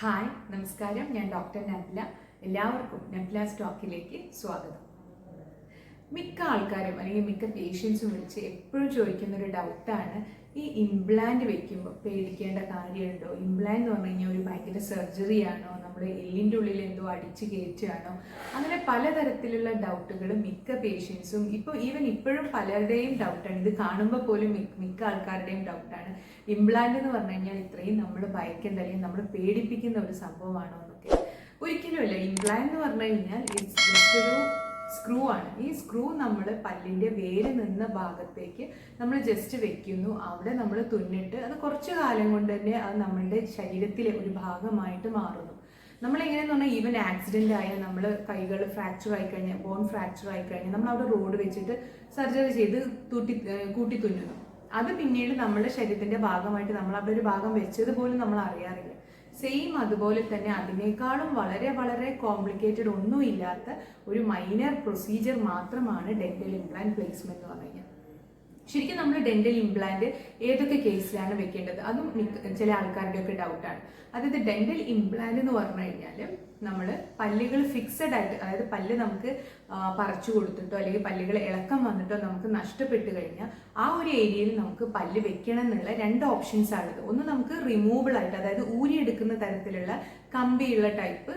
Hi നമസ്കാരം. ഞാൻ doctor നബ്ല എല്ലാവർക്കും നബ്ല സ്റ്റോക്കിലേക്ക് സ്വാഗതം. മിക്ക ആൾക്കാരും അല്ലെങ്കിൽ മിക്ക പേഷ്യൻസും വിളിച്ച് എപ്പോഴും ചോദിക്കുന്ന ഒരു ഡൗട്ടാണ് ഈ ഇംപ്ലാന്റ് വെക്കുമ്പോൾ പേടിക്കേണ്ട കാര്യമുണ്ടോ? ഇംപ്ലാന്റ് എന്ന് പറഞ്ഞു കഴിഞ്ഞാൽ ഒരു ഭയങ്കര സർജറി ആണോ? നമ്മുടെ എല്ലിന്റെ ഉള്ളിൽ എന്തോ അടിച്ചു കയറ്റുകയാണോ? അങ്ങനെ പലതരത്തിലുള്ള ഡൗട്ടുകൾ മിക്ക പേഷ്യൻസും ഇപ്പോൾ ഈവൻ ഇപ്പോഴും പലരുടെയും ഡൗട്ടാണ്. ഇത് കാണുമ്പോൾ പോലും മിക്ക ആൾക്കാരുടെയും ഡൗട്ടാണ്. ഇംപ്ലാന്റ് എന്ന് പറഞ്ഞു കഴിഞ്ഞാൽ ഇത്രയും നമ്മൾ ഭയക്കേണ്ട അല്ലെങ്കിൽ നമ്മൾ പേടിപ്പിക്കുന്ന ഒരു സംഭവമാണോ എന്നൊക്കെ. ഒരിക്കലുമല്ല ഇംപ്ലാന്റ് എന്ന് പറഞ്ഞു കഴിഞ്ഞാൽ ഇറ്റ്സ് ഒരു സ്ക്രൂ ആണ്. ഈ സ്ക്രൂ നമ്മൾ പല്ലിന്റെ വേര് നിന്ന ഭാഗത്തേക്ക് നമ്മൾ ജസ്റ്റ് വെക്കുന്നു. അവിടെ നമ്മൾ തുന്നിട്ട് അത് കുറച്ച് കാലം കൊണ്ട് തന്നെ അത് നമ്മളുടെ ശരീരത്തിലെ ഒരു ഭാഗമായിട്ട് മാറുന്നു. നമ്മൾ എങ്ങനെയെന്ന് പറഞ്ഞാൽ ഈവൻ ആക്സിഡന്റ് ആയ നമ്മൾ കൈകൾ ഫ്രാക്ചർ ആയി കഴിഞ്ഞാൽ ബോൺ ഫ്രാക്ചർ ആയി കഴിഞ്ഞാൽ നമ്മൾ അവിടെ റോഡ് വെച്ചിട്ട് സർജറി ചെയ്ത് തൂട്ടി കൂട്ടി തുന്നുന്നു അത് പിന്നീട് നമ്മുടെ ശരീരത്തിന്റെ ഭാഗമായിട്ട് നമ്മൾ അവിടെ ഒരു ഭാഗം വെച്ചത് പോലും നമ്മൾ അറിയാറില്ല. സെയിം അതുപോലെ തന്നെ അതിനേക്കാളും വളരെ വളരെ കോംപ്ലിക്കേറ്റഡ് ഒന്നുമില്ലാത്ത ഒരു മൈനർ പ്രൊസീജിയർ മാത്രമാണ് ഡെന്റൽ ഇംപ്ലാന്റ് പ്ലേസ്മെന്റ് എന്ന് പറഞ്ഞു ശരിക്കും നമ്മൾ ഡെന്റൽ ഇംപ്ലാന്റ് ഏതൊക്കെ കേസിലാണ് വെക്കേണ്ടത്? അതും ചില ആൾക്കാരുടെ ഒക്കെ ഡൗട്ടാണ് അതായത് ഡെന്റൽ ഇംപ്ലാന്റ് എന്ന് പറഞ്ഞു കഴിഞ്ഞാൽ നമ്മൾ പല്ലുകൾ ഫിക്സഡ് ആയിട്ട് അതായത് പല്ല് നമുക്ക് പറിച്ചു കൊടുത്തിട്ടോ അല്ലെങ്കിൽ പല്ലുകൾ ഇളക്കം വന്നിട്ടോ നമുക്ക് നഷ്ടപ്പെട്ട് കഴിഞ്ഞാൽ ആ ഒരു ഏരിയയിൽ നമുക്ക് പല്ല് വെക്കണം എന്നുള്ള രണ്ട് ഓപ്ഷൻസ് ആണുള്ളത്. ഒന്ന് നമുക്ക് റിമൂവബിൾ ആയിട്ട് അതായത് ഊരിയെടുക്കുന്ന തരത്തിലുള്ള കമ്പിയുള്ള ടൈപ്പ്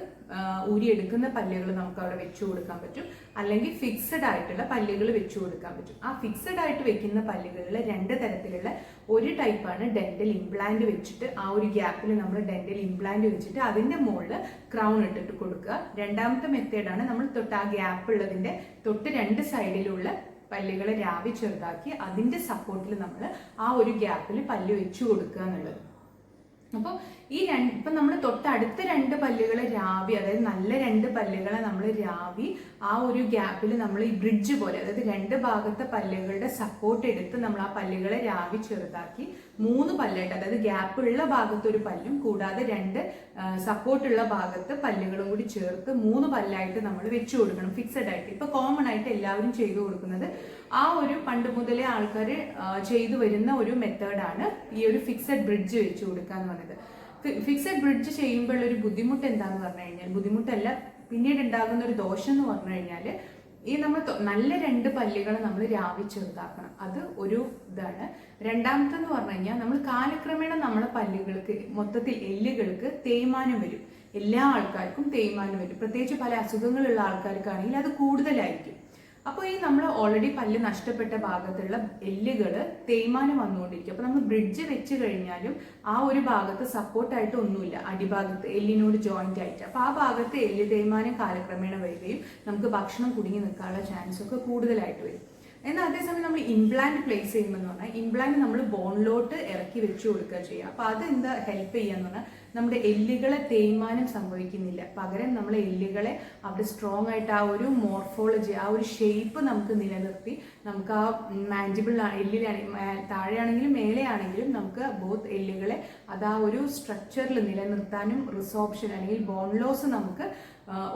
ഊരിയെടുക്കുന്ന പല്ലുകൾ നമുക്ക് അവിടെ വെച്ചു കൊടുക്കാൻ പറ്റും. അല്ലെങ്കിൽ ഫിക്സഡ് ആയിട്ടുള്ള പല്ലുകൾ വെച്ചു കൊടുക്കാൻ പറ്റും. ആ ഫിക്സഡ് ആയിട്ട് വെക്കുന്ന പല്ലുകളിൽ രണ്ട് തരത്തിലുള്ള ഒരു ടൈപ്പാണ് ഡെന്റൽ ഇംപ്ലാന്റ് വെച്ചിട്ട് ആ ഒരു ഗ്യാപ്പിൽ നമ്മൾ ഡെന്റൽ ഇംപ്ലാന്റ് വെച്ചിട്ട് അതിന്റെ മുകളിൽ ക്രൗൺ ഇട്ടിട്ട് കൊടുക്കുക. രണ്ടാമത്തെ മെത്തേഡാണ് നമ്മൾ തൊട്ട് ആ ഗ്യാപ്പ് ഉള്ളതിന്റെ തൊട്ട് രണ്ട് സൈഡിലുള്ള പല്ലുകളെ രാവി ചെറുതാക്കി അതിന്റെ സപ്പോർട്ടിൽ നമ്മൾ ആ ഒരു ഗ്യാപ്പിൽ പല്ല് വെച്ചു കൊടുക്കുക എന്നുള്ളത്. അപ്പോൾ ഈ രണ്ട് ഇപ്പൊ നമ്മൾ തൊട്ടടുത്ത രണ്ട് പല്ലുകൾ രാവി അതായത് നല്ല രണ്ട് പല്ലുകളെ നമ്മൾ രാവി ആ ഒരു ഗ്യാപ്പിൽ നമ്മൾ ഈ ബ്രിഡ്ജ് പോലെ അതായത് രണ്ട് ഭാഗത്തെ പല്ലുകളുടെ സപ്പോർട്ട് എടുത്ത് നമ്മൾ ആ പല്ലുകളെ രാവി ചെറുതാക്കി മൂന്ന് പല്ലായിട്ട് അതായത് ഗ്യാപ്പ് ഉള്ള ഭാഗത്ത് ഒരു പല്ലും കൂടാതെ രണ്ട് സപ്പോർട്ടുള്ള ഭാഗത്ത് പല്ലുകളും കൂടി ചേർത്ത് മൂന്ന് പല്ലായിട്ട് നമ്മൾ വെച്ചു കൊടുക്കണം ഫിക്സഡ് ആയിട്ട്. ഇപ്പൊ കോമൺ ആയിട്ട് എല്ലാവരും ചെയ്തു കൊടുക്കുന്നത് ആ ഒരു പണ്ട് മുതലേ ആൾക്കാർ ചെയ്തു വരുന്ന ഒരു മെത്തേഡാണ് ഈ ഒരു ഫിക്സഡ് ബ്രിഡ്ജ് വെച്ചു കൊടുക്കുക എന്ന് പറയുന്നത്. ഫിക്സഡ് ബ്രിഡ്ജ് ചെയ്യുമ്പോൾ ഒരു ബുദ്ധിമുട്ട് എന്താന്ന് പറഞ്ഞു കഴിഞ്ഞാൽ ബുദ്ധിമുട്ടല്ല പിന്നീട് ഉണ്ടാകുന്ന ഒരു ദോഷം എന്ന് പറഞ്ഞു കഴിഞ്ഞാൽ ഈ നമ്മൾ നല്ല രണ്ട് പല്ലുകൾ നമ്മൾ രാവി ചെറുതാക്കണം. അത് ഒരു ഇതാണ്. രണ്ടാമത്തെ എന്ന് പറഞ്ഞു കഴിഞ്ഞാൽ നമ്മൾ കാലക്രമേണ നമ്മളെ പല്ലുകൾക്ക് മൊത്തത്തിൽ എല്ലുകൾക്ക് തേയ്മാനം വരും. എല്ലാ ആൾക്കാർക്കും തേയ്മാനം വരും. പ്രത്യേകിച്ച് പല അസുഖങ്ങളുള്ള ആൾക്കാർക്കാണെങ്കിൽ അത് കൂടുതലായിരിക്കും. അപ്പോൾ ഈ നമ്മൾ ഓൾറെഡി പല്ല് നഷ്ടപ്പെട്ട ഭാഗത്തുള്ള എല്ലുകൾ തേയ്മാനം വന്നുകൊണ്ടിരിക്കും. അപ്പോൾ നമ്മൾ ബ്രിഡ്ജ് വെച്ച് കഴിഞ്ഞാലും ആ ഒരു ഭാഗത്ത് സപ്പോർട്ടായിട്ട് ഒന്നുമില്ല. അടിഭാഗത്ത് എല്ലിനോട് ജോയിന്റ് ആയിട്ട്. അപ്പോൾ ആ ഭാഗത്ത് എല്ല് തേയ്മാനം കാലക്രമേണ വരികയും നമുക്ക് ഭക്ഷണം കുടുങ്ങി നിൽക്കാനുള്ള ചാൻസ് ഒക്കെ കൂടുതലായിട്ട് വരും. എന്നാൽ അതേസമയം നമ്മൾ ഇംപ്ലാന്റ് പ്ലേസ് ചെയ്യുമ്പോൾ പറഞ്ഞാൽ ഇംപ്ലാന്റ് നമ്മൾ ബോണിലോട്ട് ഇറക്കി വെച്ച് കൊടുക്കുക ചെയ്യുക. അപ്പോൾ അത് എന്താ ഹെൽപ്പ് ചെയ്യാന്ന് പറഞ്ഞാൽ നമ്മുടെ എല്ലുകളെ തേയ്മാനം സംഭവിക്കുന്നില്ല. പകരം നമ്മൾ എല്ലുകളെ അവിടെ സ്ട്രോങ് ആയിട്ട് ആ ഒരു മോർഫോളജി ആ ഒരു ഷേപ്പ് നമുക്ക് നിലനിർത്തി നമുക്ക് ആ മാൻജിബിൾ എല്ലിലാണെങ്കിൽ താഴെയാണെങ്കിലും മേലെയാണെങ്കിലും നമുക്ക് ബോത്ത് എല്ലുകളെ അത് ആ ഒരു സ്ട്രക്ചറിൽ നിലനിർത്താനും റിസോപ്ഷൻ അല്ലെങ്കിൽ ബോൺ ലോസ് നമുക്ക്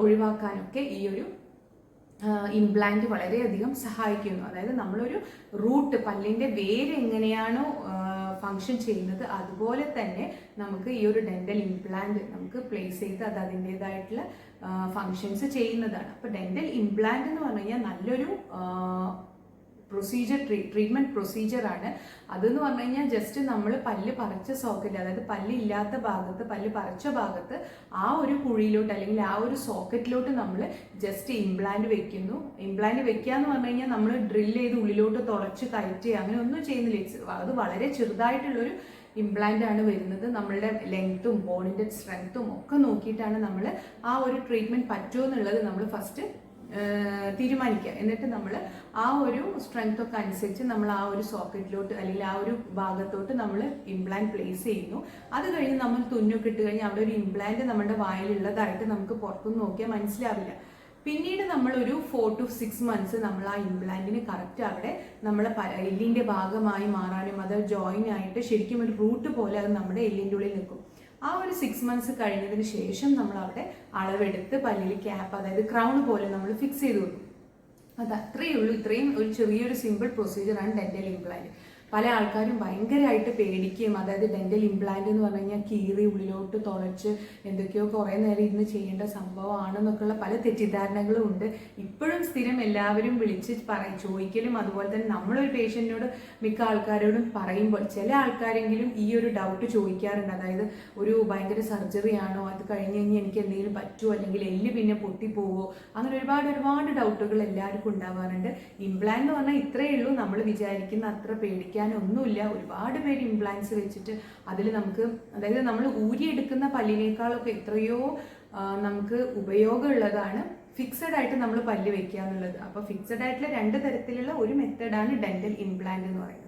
ഒഴിവാക്കാനൊക്കെ ഈ ഒരു ഇംപ്ലാന്റ് വളരെയധികം സഹായിക്കുന്നു. അതായത് നമ്മളൊരു റൂട്ട് പല്ലിന്റെ വേര് എങ്ങനെയാണോ ഫങ്ഷൻ ചെയ്യുന്നത് അതുപോലെ തന്നെ നമുക്ക് ഈ ഒരു ഡെന്റൽ ഇംപ്ലാന്റ് നമുക്ക് പ്ലേസ് ചെയ്ത് അത് അതിന്റെതായിട്ടുള്ള ഫങ്ഷൻസ് ചെയ്യുന്നതാണ്. അപ്പോൾ ഡെന്റൽ ഇംപ്ലാന്റ് എന്ന് പറഞ്ഞു കഴിഞ്ഞാൽ നല്ലൊരു പ്രൊസീജിയർ ട്രീ ട്രീറ്റ്മെന്റ് പ്രൊസീജിയറാണ് അതെന്ന് പറഞ്ഞു കഴിഞ്ഞാൽ ജസ്റ്റ് നമ്മൾ പല്ല് പറിച്ച സോക്കറ്റ് അതായത് പല്ലില്ലാത്ത ഭാഗത്ത് പല്ല് പറിച്ച ഭാഗത്ത് ആ ഒരു കുഴിയിലോട്ട് അല്ലെങ്കിൽ ആ ഒരു സോക്കറ്റിലോട്ട് നമ്മൾ ജസ്റ്റ് ഇംപ്ലാന്റ് വെക്കുന്നു. ഇംപ്ലാന്റ് വെക്കുക എന്ന് പറഞ്ഞു കഴിഞ്ഞാൽ നമ്മൾ ഡ്രിൽ ചെയ്ത് ഉള്ളിലോട്ട് തുളച്ച് കയറ്റി അങ്ങനെ ഒന്നും ചെയ്യുന്നില്ല അത് വളരെ ചെറുതായിട്ടുള്ളൊരു ഇംപ്ലാന്റ് ആണ് വരുന്നത്. നമ്മളുടെ ലെങ്ത്തും ബോണിന്റെ സ്ട്രെങ്ത്തും ഒക്കെ നോക്കിയിട്ടാണ് നമ്മൾ ആ ഒരു ട്രീറ്റ്മെന്റ് പറ്റുമോ എന്നുള്ളത് നമ്മൾ ഫസ്റ്റ് തീരുമാനിക്കുക എന്നിട്ട് നമ്മൾ ആ ഒരു സ്ട്രെങ്ത് ഒക്കെ അനുസരിച്ച് നമ്മൾ ആ ഒരു സോക്കറ്റിലോട്ട് അല്ലെങ്കിൽ ആ ഒരു ഭാഗത്തോട്ട് നമ്മൾ ഇംപ്ലാന്റ് പ്ലേസ് ചെയ്യുന്നു. അത് കഴിഞ്ഞ് നമ്മൾ തുന്നൊക്കെ ഇട്ട് കഴിഞ്ഞാൽ അവിടെ ഒരു ഇംപ്ലാന്റ് നമ്മുടെ വായിലുള്ളതായിട്ട് നമുക്ക് പുറത്തുനിന്ന് നോക്കിയാൽ മനസ്സിലാവില്ല. പിന്നീട് നമ്മൾ ഒരു ഫോർ ടു സിക്സ് മന്ത്സ് നമ്മൾ ആ ഇംപ്ലാന്റിന് കറക്റ്റ് അവിടെ നമ്മളെ എല്ലിന്റെ ഭാഗമായി മാറാനും അത് ജോയിൻ ആയിട്ട് ശരിക്കും ഒരു റൂട്ട് പോലെ അത് നമ്മുടെ എല്ലിന്റെ ഉള്ളിൽ നിൽക്കും. ആ ഒരു സിക്സ് മന്ത്സ് കഴിഞ്ഞതിന് ശേഷം നമ്മൾ അവിടെ അളവെടുത്ത് പല്ലിൽ ക്യാപ്പ് അതായത് ക്രൗൺ പോലെ നമ്മൾ ഫിക്സ് ചെയ്ത് കൊടുക്കും. അത് അത്രയേ ഉള്ളൂ. ഇത്രയും ഒരു ചെറിയൊരു സിമ്പിൾ പ്രൊസീജിയറാണ് ഡെന്റൽ ഇംപ്ലാന്റ് പല ആൾക്കാരും ഭയങ്കരമായിട്ട് പേടിക്കുകയും അതായത് ഡെന്റൽ ഇംപ്ലാന്റ് എന്ന് പറഞ്ഞു കഴിഞ്ഞാൽ കീറി ഉള്ളിലോട്ട് തുളച്ച് എന്തൊക്കെയോ കുറേ നേരം ഇരുന്ന് ചെയ്യേണ്ട സംഭവമാണെന്നൊക്കെയുള്ള പല തെറ്റിദ്ധാരണകളും ഉണ്ട്. ഇപ്പോഴും സ്ഥിരം എല്ലാവരും വിളിച്ച് പറയും ചോദിക്കലും അതുപോലെ തന്നെ നമ്മളൊരു പേഷ്യന്റിനോട് മിക്ക ആൾക്കാരോടും പറയുമ്പോൾ ചില ആൾക്കാരെങ്കിലും ഈ ഒരു ഡൗട്ട് ചോദിക്കാറുണ്ട്. അതായത് ഒരു ഭയങ്കര സർജറി ആണോ അത് കഴിഞ്ഞ് കഴിഞ്ഞ് എനിക്ക് എന്തെങ്കിലും പറ്റുമോ അല്ലെങ്കിൽ എല്ല് പിന്നെ പൊട്ടിപ്പോവോ അങ്ങനെ ഒരുപാട് ഒരുപാട് ഡൗട്ടുകൾ എല്ലാവർക്കും ഉണ്ടാവാറുണ്ട്. ഇംപ്ലാന്റ് എന്ന് പറഞ്ഞാൽ ഇത്രയേ ഉള്ളൂ. നമ്മൾ വിചാരിക്കുന്ന അത്ര പേടിക്കാനൊന്നുമില്ല ഒരുപാട് പേര് ഇംപ്ലാന്റ്സ് വെച്ചിട്ട് അതിൽ നമുക്ക് അതായത് നമ്മൾ ഊരിയെടുക്കുന്ന പല്ലിനേക്കാളൊക്കെ എത്രയോ നമുക്ക് ഉപയോഗമുള്ളതാണ് ഫിക്സഡ് ആയിട്ട് നമ്മൾ പല്ല് വെക്കുക എന്നുള്ളത് അപ്പോൾ ഫിക്സഡ് ആയിട്ടുള്ള രണ്ട് തരത്തിലുള്ള ഒരു മെത്തേഡാണ് ഡെന്റൽ ഇംപ്ലാന്റ് എന്ന് പറയുന്നത്.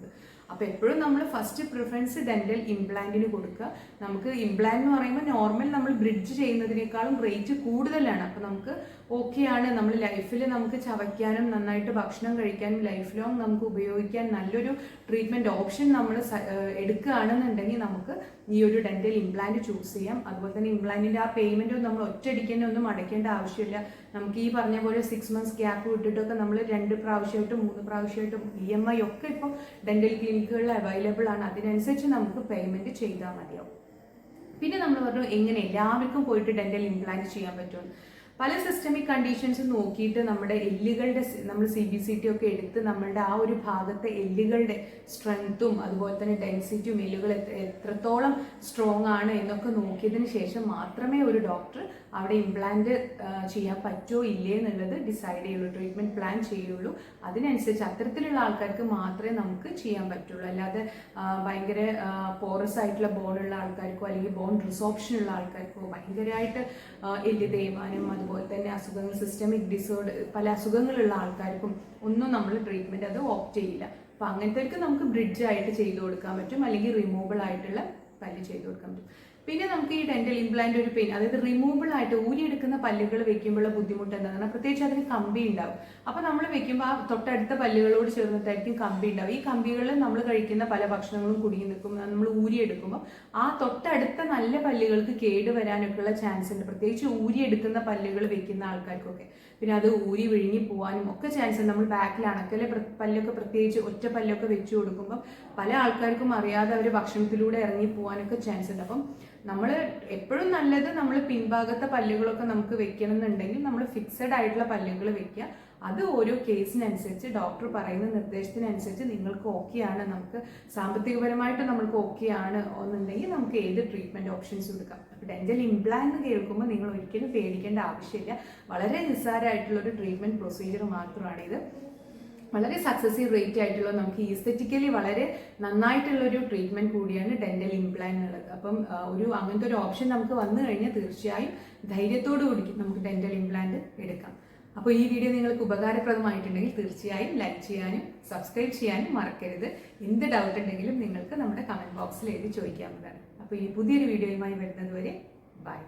അപ്പോൾ എപ്പോഴും നമ്മൾ ഫസ്റ്റ് പ്രിഫറൻസ് ഡെന്റൽ ഇംപ്ലാന്റിന് കൊടുക്കുക. നമുക്ക് ഇംപ്ലാന്റ് എന്ന് പറയുമ്പോൾ നോർമൽ നമ്മൾ ബ്രിഡ്ജ് ചെയ്യുന്നതിനേക്കാളും റേറ്റ് കൂടുതലാണ്. അപ്പോൾ നമുക്ക് ഓക്കെ ആണ്. നമ്മൾ ലൈഫിൽ നമുക്ക് ചവയ്ക്കാനും നന്നായിട്ട് ഭക്ഷണം കഴിക്കാനും ലൈഫ് ലോങ് നമുക്ക് ഉപയോഗിക്കാൻ നല്ലൊരു ട്രീറ്റ്മെന്റ് ഓപ്ഷൻ നമ്മൾ എടുക്കുകയാണെന്നുണ്ടെങ്കിൽ നമുക്ക് ഈ ഒരു ഡെന്റൽ ഇംപ്ലാന്റ് ചൂസ് ചെയ്യാം. അതുപോലെ തന്നെ ഇംപ്ലാന്റിന്റെ ആ പേയ്മെന്റ് നമ്മൾ ഒറ്റയടിക്കന്നെ ഒന്നും അടയ്ക്കേണ്ട ആവശ്യമില്ല. നമുക്ക് ഈ പറഞ്ഞ പോലെ സിക്സ് മന്ത്സ് ഗ്യാപ്പ് വിട്ടിട്ടൊക്കെ നമ്മൾ രണ്ട് പ്രാവശ്യമായിട്ടും മൂന്ന് പ്രാവശ്യമായിട്ടും ഇ എം ഐ ഒക്കെ ഇപ്പോൾ ഡെന്റൽ ക്ലിനിക്കുകളിൽ അവൈലബിൾ ആണ്. അതിനനുസരിച്ച് നമുക്ക് പേയ്മെന്റ് ചെയ്താൽ മതിയാവും. പിന്നെ നമ്മൾ പറഞ്ഞു എങ്ങനെ എല്ലാവർക്കും പോയിട്ട് ഡെന്റൽ ഇംപ്ലാന്റ് ചെയ്യാൻ പറ്റും പല സിസ്റ്റമിക് കണ്ടീഷൻസ് നോക്കിയിട്ട് നമ്മുടെ എല്ലുകളുടെ നമ്മൾ സി ബി സി ടി ഒക്കെ എടുത്ത് നമ്മളുടെ ആ ഒരു ഭാഗത്തെ എല്ലുകളുടെ സ്ട്രെങ്ത്തും അതുപോലെ തന്നെ ഡെൻസിറ്റിയും എല്ലുകൾ എത്രത്തോളം സ്ട്രോങ് ആണ് എന്നൊക്കെ നോക്കിയതിന് ശേഷം മാത്രമേ ഒരു ഡോക്ടർ അവിടെ ഇംപ്ലാന്റ് ചെയ്യാൻ പറ്റുമോ ഇല്ലേ എന്നുള്ളത് ഡിസൈഡ് ചെയ്യുള്ളൂ ട്രീറ്റ്മെന്റ് പ്ലാൻ ചെയ്യുള്ളൂ. അതിനനുസരിച്ച് അത്തരത്തിലുള്ള ആൾക്കാർക്ക് മാത്രമേ നമുക്ക് ചെയ്യാൻ പറ്റുള്ളൂ. അല്ലാതെ ഭയങ്കര പോറസ് ആയിട്ടുള്ള ബോണുള്ള ആൾക്കാർക്കോ അല്ലെങ്കിൽ ബോൺ റിസോപ്ഷൻ ഉള്ള ആൾക്കാർക്കോ ഭയങ്കരമായിട്ട് എല്ല് തേയ്മാനം അതുപോലെ തന്നെ അസുഖങ്ങൾ സിസ്റ്റമിക് ഡിസോർഡർ പല അസുഖങ്ങളുള്ള ആൾക്കാർക്കും ഒന്നും നമ്മൾ ട്രീറ്റ്മെന്റ് അത് ഓപ്റ്റ് ചെയ്യില്ല. അപ്പൊ അങ്ങനത്തെ നമുക്ക് ബ്രിഡ്ജ് ആയിട്ട് ചെയ്തു കൊടുക്കാൻ പറ്റും അല്ലെങ്കിൽ റിമൂവബിൾ ആയിട്ടുള്ള പല്ല് ചെയ്തു കൊടുക്കാൻ പറ്റും. പിന്നെ നമുക്ക് ഈ ഡെന്റൽ ഇംപ്ലാന്റ് ഒരു പെയിൻ അതായത് റിമൂവബിൾ ആയിട്ട് ഊരിയെടുക്കുന്ന പല്ലുകൾ വെക്കുമ്പോഴുള്ള ബുദ്ധിമുട്ട് എന്താണ് പ്രത്യേകിച്ച് അതിന് കമ്പി ഉണ്ടാവും. അപ്പൊ നമ്മൾ വെക്കുമ്പോൾ ആ തൊട്ടടുത്ത പല്ലുകളോട് ചേർന്നിട്ടായിരിക്കും കമ്പി ഉണ്ടാവും ഈ കമ്പികളിൽ നമ്മൾ കഴിക്കുന്ന പല ഭക്ഷണങ്ങളും കുടുങ്ങി നിൽക്കും. നമ്മൾ ഊരിയെടുക്കുമ്പോൾ ആ തൊട്ടടുത്ത നല്ല പല്ലുകൾക്ക് കേട് വരാനൊക്കെയുള്ള ചാൻസ് ഉണ്ട്. പ്രത്യേകിച്ച് ഊരിയെടുക്കുന്ന പല്ലുകൾ വെക്കുന്ന ആൾക്കാർക്കൊക്കെ. പിന്നെ അത് ഊരി വിഴുങ്ങി പോകാനും ഒക്കെ ചാൻസ് ഉണ്ട്. നമ്മൾ ബാക്കിൽ അണക്കലെ പല്ലൊക്കെ പ്രത്യേകിച്ച് ഒറ്റ പല്ലൊക്കെ വെച്ചു കൊടുക്കുമ്പോൾ പല ആൾക്കാർക്കും അറിയാതെ അവർ ഭക്ഷണത്തിലൂടെ ഇറങ്ങി പോകാനൊക്കെ ചാൻസ് ഉണ്ട്. അപ്പം നമ്മൾ എപ്പോഴും നല്ലത് നമ്മൾ പിൻഭാഗത്തെ പല്ലുകളൊക്കെ നമുക്ക് വെക്കണം എന്നുണ്ടെങ്കിൽ നമ്മൾ ഫിക്സഡ് ആയിട്ടുള്ള പല്ലുകൾ വെക്കുക. അത് ഓരോ കേസിനനുസരിച്ച് ഡോക്ടർ പറയുന്ന നിർദ്ദേശത്തിനനുസരിച്ച് നിങ്ങൾക്ക് ഓക്കെ ആണ് നമുക്ക് സാമ്പത്തികപരമായിട്ട് നമ്മൾക്ക് ആണ് എന്നുണ്ടെങ്കിൽ നമുക്ക് ഏത് ട്രീറ്റ്മെന്റ് ഓപ്ഷൻസ് കൊടുക്കാം അപ്പോൾ ഡെന്റൽ ഇംപ്ലാന്റ് കേൾക്കുമ്പോൾ നിങ്ങൾ ഒരിക്കലും പേടിക്കേണ്ട ആവശ്യമില്ല. വളരെ നിസ്സാരമായിട്ടുള്ള ഒരു ട്രീറ്റ്മെന്റ് പ്രൊസീജിയർ മാത്രമാണ് ഇത് വളരെ സക്സസീവ് റേറ്റ് ആയിട്ടുള്ള നമുക്ക് ഈസ്തെറ്റിക്കലി വളരെ നന്നായിട്ടുള്ളൊരു ട്രീറ്റ്മെന്റ് കൂടിയാണ് ഡെന്റൽ ഇംപ്ലാന്റ് എന്നുള്ളത് അപ്പം ഒരു അങ്ങനത്തെ ഒരു ഓപ്ഷൻ നമുക്ക് വന്നു കഴിഞ്ഞാൽ തീർച്ചയായും ധൈര്യത്തോടു കൂടി നമുക്ക് ഡെന്റൽ ഇംപ്ലാന്റ് എടുക്കാം. അപ്പോൾ ഈ വീഡിയോ നിങ്ങൾക്ക് ഉപകാരപ്രദമായിട്ടുണ്ടെങ്കിൽ തീർച്ചയായും ലൈക്ക് ചെയ്യാനും സബ്സ്ക്രൈബ് ചെയ്യാനും മറക്കരുത്. എന്ത് ഡൗട്ട് ഉണ്ടെങ്കിലും നിങ്ങൾക്ക് നമ്മുടെ കമന്റ് ബോക്സിൽ എഴുതി ചോദിക്കാവുന്നതാണ്. അപ്പോൾ ഈ പുതിയൊരു വീഡിയോയുമായി വരുന്നതുവരെ ബൈ